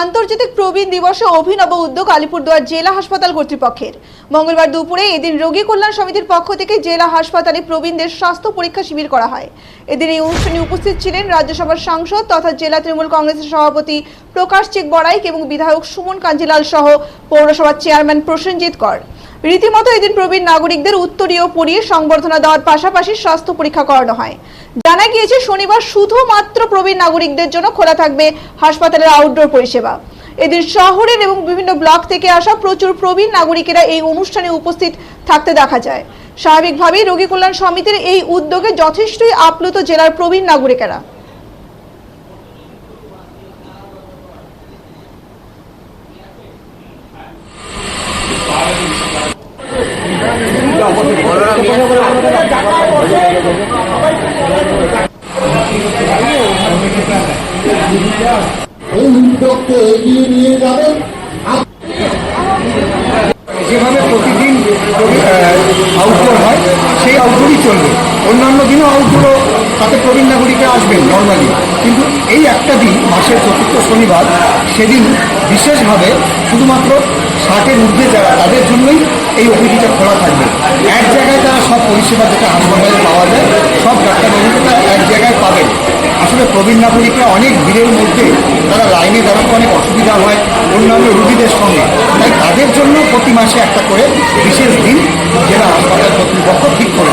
আন্তর্জাতিক প্রবীণ দিবসে অভিনব উদ্যোগ আলিপুরদুয়ার জেলা হাসপাতাল কর্তৃপক্ষের। মঙ্গলবার দুপুরে এদিন রোগী কল্যাণ সমিতির পক্ষ থেকে জেলা হাসপাতালে প্রবীণদের স্বাস্থ্য পরীক্ষা শিবির করা হয়। এদিন এই অনুষ্ঠানে উপস্থিত ছিলেন রাজ্যসভার সাংসদ তথা জেলা তৃণমূল কংগ্রেসের সভাপতি প্রকাশ চেক বড়াইক এবং বিধায়ক সুমন কাঞ্জিলাল সহ পৌরসভার চেয়ারম্যান প্রসেনজিৎ কর। রীতিমতো এদিন প্রবীণ নাগরিকদের উত্তরীয় পরিয়ে সংবর্ধনা দেওয়ার পাশাপাশি স্বাস্থ্য পরীক্ষা করানো হয়। জানা গিয়েছে, শনিবার শুধুমাত্র প্রবীণ নাগরিকদের জন্য খোলা থাকবে হাসপাতালের আউটডোর পরিষেবা। এদিন শহরের এবং বিভিন্ন ব্লক থেকে আসা প্রচুর প্রবীণ নাগরিকেরা এই অনুষ্ঠানে উপস্থিত থাকতে দেখা যায়। স্বাভাবিকভাবেই রোগী কল্যাণ সমিতির এই উদ্যোগে যথেষ্টই আপ্লুত জেলার প্রবীণ নাগরিকেরা। যেভাবে প্রতিদিন আউটডোর হয়, সেই আউটডোরই চলবে। অন্যান্য দিনও আউটডোরও তাতে প্রবীণ নাগরিকরা আসবেন নর্মালি কিন্তু এই একটা দিন, মাসের চতুর্থ শনিবার, সেদিন বিশেষভাবে শুধুমাত্র ষাটের ঊর্ধ্বে যারা, তাদের জন্যই এই ওপিডিটা খোলা থাকবে। এক জায়গায় তারা সব পরিষেবা যেটা হাসপাতালে পাওয়া যায়, সব ডাক্তারবাবুকে তারা এক জায়গায় পাবেন। আসলে প্রবীণ নাগরিকরা অনেক ভিড়ের মধ্যে তারা লাইনে দাঁড়াতে অনেক অসুবিধা হয়, অন্যান্য রুগীদের সঙ্গে। তাই তাদের জন্য প্রতি মাসে একটা করে বিশেষ দিন জেলা হাসপাতাল কর্তৃপক্ষ ঠিক করে